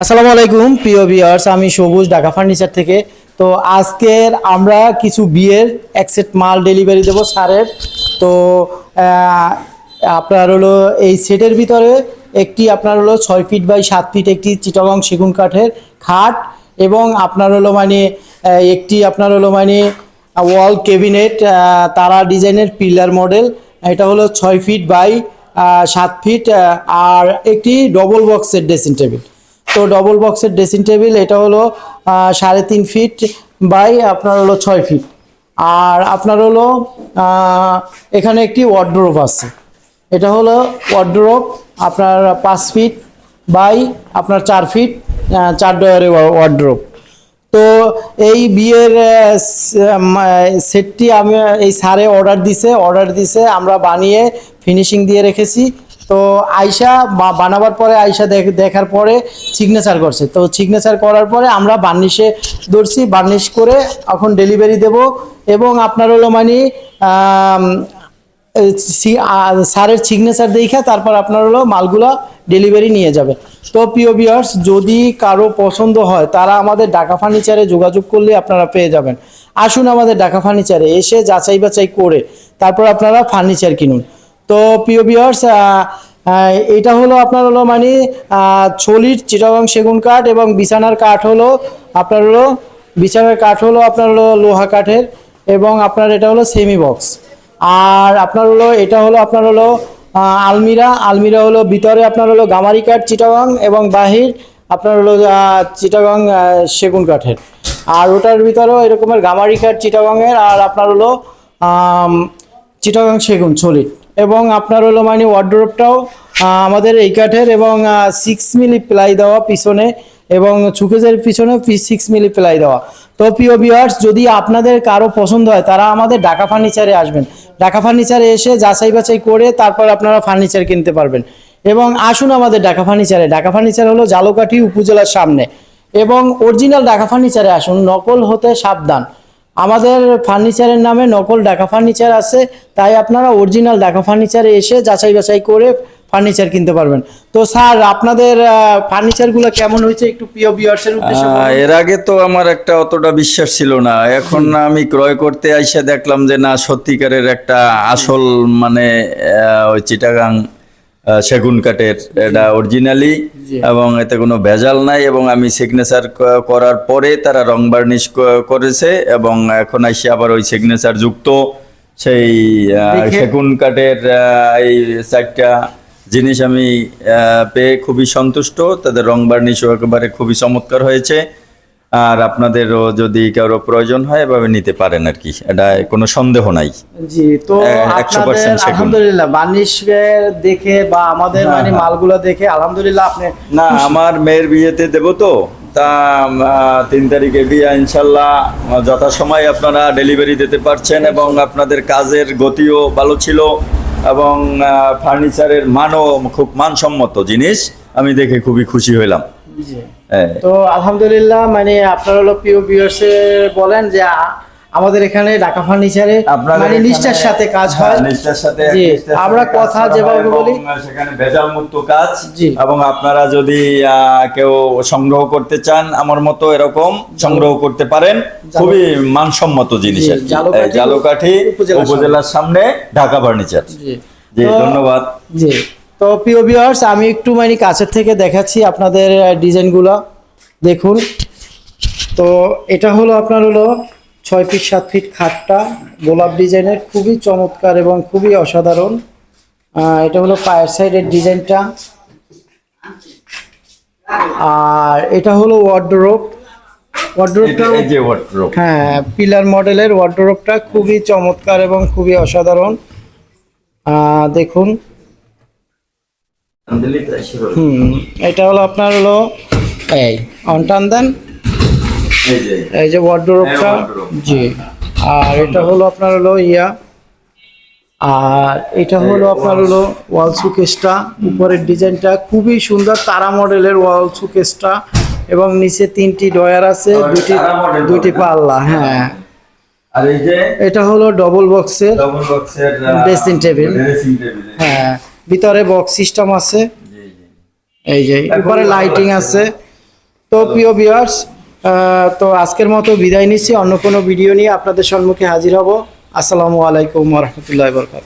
আসসালামু আলাইকুম, প্রিয় ভিউয়ার্স আমি সবুজ ঢাকা ফার্নিচার থেকে। তো আজকের আমরা কিছু বিয়ের এক সেট মাল ডেলিভারি দেবো স্যারের। তো আপনার হলো এই সেটের ভিতরে একটি আপনার হলো ছয় ফিট বাই সাত ফিট একটি চিটাগং সেগুন কাঠের খাট এবং আপনার হলো মানে একটি আপনার হলো মানে ওয়াল কেবিনেট তারা ডিজাইনের পিলার মডেল এটা হলো ছয় ফিট বাই সাত ফিট আর একটি ডবল বক্সের ড্রেসিং টেবিল তো ডবল বক্সের ড্রেসিং টেবিল এটা হলো সাড়ে তিন ফিট বাই আপনার হলো ছয় ফিট আর আপনার হলো এখানে একটি ওয়ার্ড্রোপ আছে। এটা হলো ওয়ার্ড্রোপ আপনার পাঁচ ফিট বাই আপনার চার ফিট চার ডয়ারের ওয়ার্ড্রোপ তো এই বিয়ের সেটটি আমি, এই সারে অর্ডার দিছে অর্ডার দিছে, আমরা বানিয়ে ফিনিশিং দিয়ে রেখেছি। তো আয়সা বানাবার পরে আয়সা দেখার পরে সিগনেচার করছে। তো সিগনেচার করার পরে আমরা বার্নিশে ধরছি বার্নিশ করে এখন ডেলিভারি দেব এবং আপনার হলো মানে স্যারের সিগনেচার দেখে তারপর আপনার হলো মালগুলো ডেলিভারি নিয়ে যাবে। তো প্রিয় বিয়ার্স যদি কারও পছন্দ হয়, তারা আমাদের ঢাকা ফার্নিচারে যোগাযোগ করলে আপনারা পেয়ে যাবেন। আসুন আমাদের ঢাকা ফার্নিচারে এসে যাচাই বাছাই করে তারপর আপনারা ফার্নিচার কিনুন। তো প্রিয় বিয়ার্স এটা হলো আপনার হলো মানে ছলির চিটাগং সেগুন কাঠ এবং বিছানার কাঠ হলো আপনার হলো, বিছানার কাঠ হলো আপনার হলো লোহা কাঠের এবং আপনার এটা হলো সেমি বক্স আর আপনার হলো, এটা হলো আপনার হলো আলমিরা। আলমিরা হলো ভিতরে আপনার হলো গামারি কাঠ চিটাগাং এবং বাহির আপনার হলো চিটাগাং সেগুন কাঠের। আর ওটার ভিতরেও এরকমের গামারি কাঠ চিটাগাংয়ের আর আপনার হলো চিটাগাং সেগুন সলিড এবং আপনার হলো মানে ওয়ার্ড্রোপটাও আমাদের এই কাঠের এবং সিক্স মিলি প্লাই দেওয়া পিছনে এবং সুকেজের পিছনে সিক্স মিলি প্লাই দেওয়া। তো প্রিয় ভিউয়ার্স যদি আপনাদের কারও পছন্দ হয়, তারা আমাদের ঢাকা ফার্নিচারে আসবেন। ঢাকা ফার্নিচারে এসে যাচাই বাছাই করে তারপর আপনারা ফার্নিচার কিনতে পারবেন। এবং আসুন আমাদের ঢাকা ফার্নিচারে ঢাকা ফার্নিচার হলো জালকাঠি উপজেলার সামনে। এবং অরিজিনাল ঢাকা ফার্নিচারে আসুন, নকল হতে সাবধান। আমাদের ফার্নিচারের নামে নকল ঢাকা ফার্নিচার আছে তাই আপনারা অরিজিনাল ঢাকা ফার্নিচারে এসে যাচাই বাছাই করে ফার্নিচার কিনতে পারবেন। তো স্যার আপনাদের ফার্নিচারগুলো কেমন হয়েছে একটু প্রিয় ভিউয়ার্সের উদ্দেশ্যে এর আগে তো আমার একটা অতটা বিশ্বাস ছিল না। এখন আমি ক্রয় করতে আইসা দেখলাম যে না সত্যিকারের একটা আসল মানে ওই চিটাগাং সেগুন কাঠের এটা অরিজিনালি এবং এতে কোনো ভেজাল নাই এবং আমি সিগনেচার করার পরে তারা রং বার্নিশ করেছে এবং এখন আইসে আবার ওই সিগনেচার যুক্ত। সেই সেগুন কাঠের এই চারটা জিনিস আমি আহ, পেয়ে খুবই সন্তুষ্ট। তাদের রং বার্নিশও একেবারে খুবই চমৎকার হয়েছে। আর আপনাদেরও যদি কারও প্রয়োজন হয় এভাবে নিতে পারেন আর কি। এটা কোনো সন্দেহ নাই। জি তো এ- 100% আপনাদের সেগুন। আলহামদুলিল্লাহ বার্নিশ দেখে বা আমাদের মানে। মালগুলো দেখে আলহামদুলিল্লাহ আপনি না আমার মেয়ের বিয়েতে দেব তো। তা তিন তারিখে বিয়ে ইনশাল্লাহ। যথাসময়ে আপনারা ডেলিভারি দিতে পারছেন এবং আপনাদের কাজের গতিও ভালো ছিল এবং ফার্নিচারের মানও খুব মানসম্মত জিনিস। আমি দেখে খুবই খুশি হইলাম। তো আলহামদুলিল্লাহ মানে আপনার হলো প্রিয় ভিউয়ার্সে বলেন যে আমাদের এখানে ঢাকা ফার্নিচারে মানে নিষ্ঠার সাথে কাজ হয়। হ্যাঁ, নিষ্ঠার সাথে নিষ্ঠার সাথে আমরা কথা যেভাবে বলি। সেখানে ভেজাল মুক্ত কাজ এবং আপনারা যদি আহ, কেউ সংগ্রহ করতে চান আমার মতো এরকম সংগ্রহ করতে পারেন। খুবই মানসম্মত জিনিস জালকাঠি উপজেলার সামনে। ঢাকা ফার্নিচার জি। জি ধন্যবাদ। জি। তো প্রিয় ভিউয়ার্স আমি একটু মানে কাছের থেকে দেখাচ্ছি আপনাদের ডিজাইনগুলো দেখুন। তো এটা হলো আপনার হলো ছয় ফিট সাত ফিট খাটটা। গোলাপ ডিজাইনের খুবই চমৎকার এবং খুবই অসাধারণ। এটা হলো পায়ের সাইডের ডিজাইনটা। আর এটা হলো ওয়ার্ডরোব ওয়ার্ডরোবটা এই হ্যাঁ পিলার মডেলের ওয়ার্ডরোবটা খুবই চমৎকার এবং খুবই অসাধারণ। দেখুন। হুম এটা হলো আপনার হলো এই অনটান দেন এই যে। ওয়ার্ডরোবটা হ্যাঁ, জি। আর এটা হলো আপনার হলো ইয়া। আর এটা হলো আপনার হলো ওয়াল সুকেসটা উপরের ডিজাইনটা খুবই সুন্দর তারা মডেলের ওয়াল সুকেসটা এবং নিচে তিনটি ডয়ার আছে দুটি দুটি পাল্লা হ্যাঁ। আর এই যে? এটা হলো ডবল বক্সের ডবল বক্সের Dressing table। ড্রেসিং টেবিল হ্যাঁ। ভিতরে বক্স সিস্টেম আছে। জি জি। এই যে উপরে লাইটিং আছে। তো প্রিয় ভিউয়ার্স তো আজকের মতো বিদায় নিচ্ছি। অন্য কোনো ভিডিও নিয়ে আপনাদের সম্মুখে হাজির হব। আসসালামু আলাইকুম রহমতুল্লাহ বরকাত